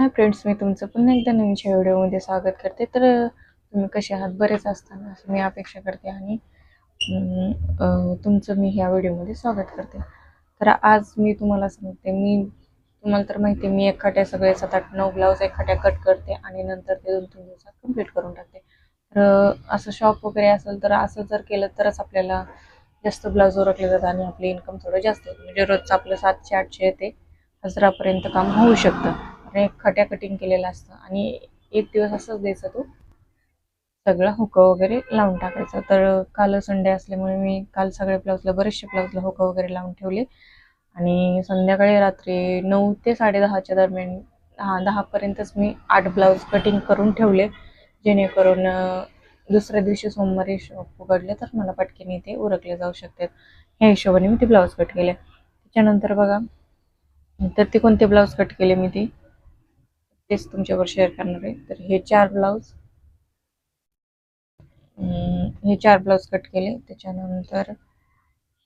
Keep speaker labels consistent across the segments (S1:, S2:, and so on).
S1: Hi friends मी तुमचं पुन्हा एकदा नवीनच्या व्हिडिओमध्ये स्वागत करते. तर तुम्ही कसे आहात? बरेच असताना असं मी अपेक्षा करते आणि तुमचं मी ह्या व्हिडिओमध्ये स्वागत करते. तर आज मी तुम्हाला सांगते मी तुम्हाला तर माहिती आहे मी एखाद्या सगळे सात आठ नऊ ब्लाऊज एखाद्या कट करते आणि नंतर ते दोन तीन दिवसात कंप्लीट करून टाकते. तर असं शॉप वगैरे असेल तर असं जर केलं तरच आपल्याला जास्त ब्लाऊज ओळखले जातात आणि आपली इन्कम थोडं जास्त होतं. म्हणजे रोजचं आपलं सातशे आठशे ते हजारापर्यंत काम होऊ शकतं. आपण एक खट्या कटिंग केलेलं असतं. आणि एक दिवस असंच द्यायचं तो. सगळं हुकं वगैरे लावून टाकायचं. तर काल संडे असल्यामुळे मी काल सगळ्या ब्लाऊजला बरेचसे ब्लाऊजला हुकं वगैरे लावून ठेवले. आणि संध्याकाळी रात्री नऊ ते साडेदहाच्या दरम्यान हा दहापर्यंतच मी आठ ब्लाऊज कटिंग करून ठेवले. जेणेकरून दुसऱ्या दिवशी सोमवारी शॉप उघडले तर मला पटकन ते उरकले जाऊ शकतात ह्या हिशोबाने मी ते ब्लाऊज कट केले. त्याच्यानंतर बघा तर ते कोणते ब्लाऊज कट केले मी ते? तेच तुमच्यावर शेअर करणार आहे. तर हे चार ब्लाऊज हे चार ब्लाऊज कट केले. त्याच्यानंतर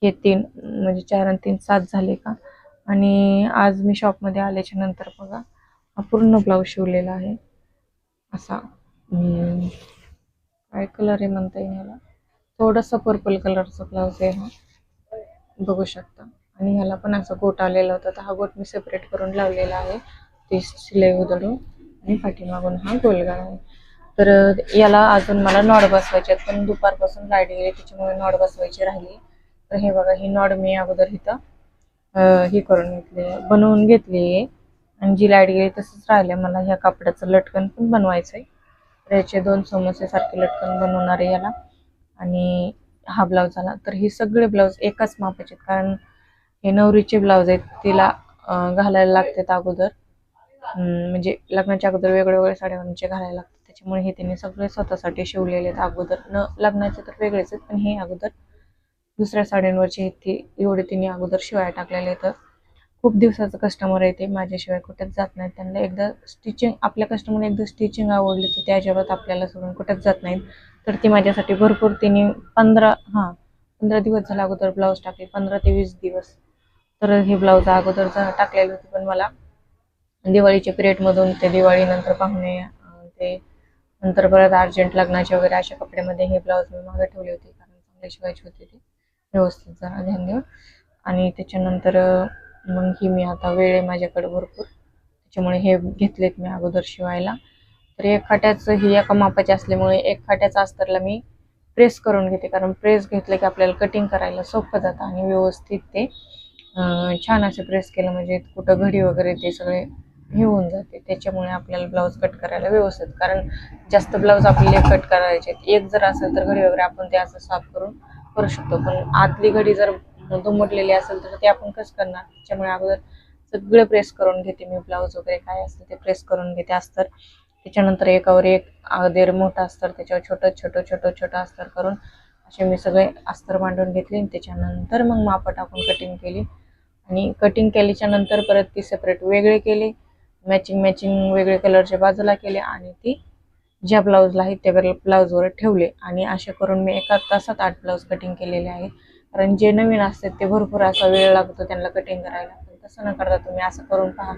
S1: हे तीन म्हणजे चार आणि तीन सात झाले का? आणि आज मी शॉपमध्ये आल्याच्यानंतर बघा हा पूर्ण ब्लाऊज शिवलेला आहे. असा काय कलर आहे म्हणता येईल ह्याला? थोडासा पर्पल कलरचा ब्लाऊज आहे हा. बघू शकता. आणि ह्याला पण असा गोट आलेला होता. तर हा गोट मी सेपरेट करून लावलेला आहे. ती शिलाई उधळून आणि पाठीमागून हा गोलगाळ आहे तर याला अजून मला नॉड बसवायचे आहेत पण दुपारपासून लाइट गेली त्याच्यामुळे नॉड बसवायची राहिली. तर हे बघा ही नॉड मी अगोदर इथं हे करून घेतली बनवून घेतली. आहे आणि जी लाइट गेली तसंच राहिले मला ह्या कापडाचं लटकन पण बनवायचं आहे तर याचे दोन समोसेसारखे लटकन बनवणार आहे याला. आणि हा ब्लाऊज आला. तर हे सगळे ब्लाऊज एकाच मापाचे आहेत कारण हे नवरीचे ब्लाऊज आहेत तिला घालायला लागतात अगोदर. म्हणजे लग्नाच्या अगोदर वेगळे वेगळे साड्यांचे घालायला लागतात. त्याच्यामुळे हे त्यांनी सगळे स्वतःसाठी शिवलेले आहेत. अगोदर न लग्नाचे तर वेगळेच आहेत पण हे अगोदर दुसऱ्या साड्यांवरचे ते. एवढे त्यांनी अगोदर शिवाय टाकलेले आहेत. खूप दिवसाचं कस्टमर आहे ते माझ्याशिवाय कुठेच जात नाहीत. त्यांना एकदा स्टिचिंग आपल्या कस्टमरने एकदा स्टिचिंग आवडली तर त्या अजिबात आपल्याला सोडून कुठेच जात नाहीत. तर ती माझ्यासाठी भरपूर तिने पंधरा हां पंधरा दिवस झाला अगोदर ब्लाऊज टाकले पंधरा ते वीस दिवस. तर हे ब्लाऊज अगोदर टाकलेलं होतं पण मला. दिवाळीच्या पिरियडमधून ते दिवाळीनंतर पाहुणे ते नंतर परत अर्जंट लग्नाचे वगैरे अशा कपड्यामध्ये हे ब्लाऊज मी मागे ठेवले होते कारण चांगले शिवायची होती ते. व्यवस्थित जरा ध्यान देऊन. आणि त्याच्यानंतर मग ही मी आता वेळ आहे माझ्याकडे भरपूर. त्याच्यामुळे हे घेतलेत मी अगोदर शिवायला. तर एक खाट्याचं ही एका मापाचे असल्यामुळे एक खाट्याचा अस्तरला मी प्रेस करून घेते कारण प्रेस घेतलं की आपल्याला कटिंग करायला सोपं जातं आणि व्यवस्थित ते छान असे प्रेस केलं म्हणजे कुठं घडी वगैरे ते सगळे हे होऊन जाते. त्याच्यामुळे आपल्याला ब्लाऊज कट करायला व्यवस्थित. कारण जास्त ब्लाऊज आपल्याला कट करायचे आहेत. एक जर असेल तर घडी वगैरे आपण ते असं साफ करून करू शकतो. पण आतली घडी जर दुमटलेली असेल तर ते आपण कसं करणार? त्याच्यामुळे अगोदर सगळे प्रेस करून घेते मी ब्लाऊज वगैरे. काय असेल ते प्रेस करून घेते अस्तर. त्याच्यानंतर एकावर एक अगोदर मोठं अस्तर त्याच्यावर छोटं छोटं छोटं छोटं अस्तर करून असे मी सगळे अस्तर मांडून घेतले आणि त्याच्यानंतर मग मापं टाकून कटिंग केली. आणि कटिंग केल्याच्यानंतर परत ती सेपरेट वेगळे केले. मॅचिंग मॅचिंग वेगळे कलरच्या बाजूला केले आणि ती ज्या ब्लाऊजला आहे त्या ब्लाऊजवर ठेवले. आणि असे करून मी एका तासात आठ ब्लाऊज कटिंग केलेले आहे कारण जे नवीन असतात ते भरपूर असा वेळ लागतो त्यांना कटिंग करायला. पण तसं न करता तुम्ही असं करून पहा.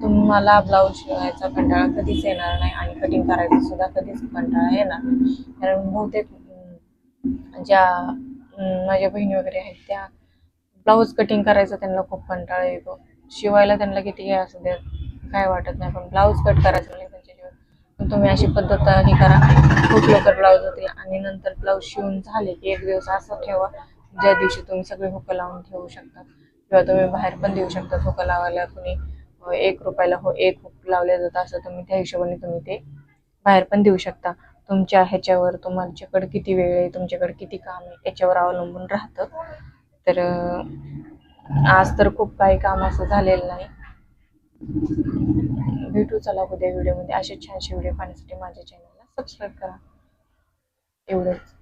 S1: तुम्हाला ब्लाऊज शिवायचा कंटाळा कधीच येणार नाही आणि कटिंग करायचा सुद्धा कधीच कंटाळा येणार नाही. कारण बहुतेक ज्या माझ्या बहिणी वगैरे आहेत त्या ब्लाऊज कटिंग करायचा त्यांना खूप कंटाळा येतो. शिवायला त्यांना किती हे असू द्या काय वाटत नाही पण ब्लाऊज कट करायचं नाही त्यांच्या जीवन पण तुम्ही अशी पद्धत हे करा. खूप लवकर ब्लाऊज होतील आणि नंतर ब्लाऊज शिवून झाले की एक दिवस असं ठेवा ज्या दिवशी तुम्ही सगळे हुकं लावून ठेवू शकता. किंवा तुम्ही बाहेर पण देऊ शकता हुकं लावायला कुणी. एक रुपयाला हो एक हुक लावले जातं असं तुम्ही त्या हिशोबाने तुम्ही ते बाहेर पण देऊ शकता. तुमच्या ह्याच्यावर तुमच्याकडे किती वेळ आहे तुमच्याकडे किती काम आहे याच्यावर अवलंबून राहतं. तर आज तर खूप काही काम असं झालेलं नाही. भेटू चला उद्या व्हिडिओमध्ये असे छानसे व्हिडिओ पाहण्यासाठी माझ्या चॅनलला सबस्क्राईब करा. एवढंच.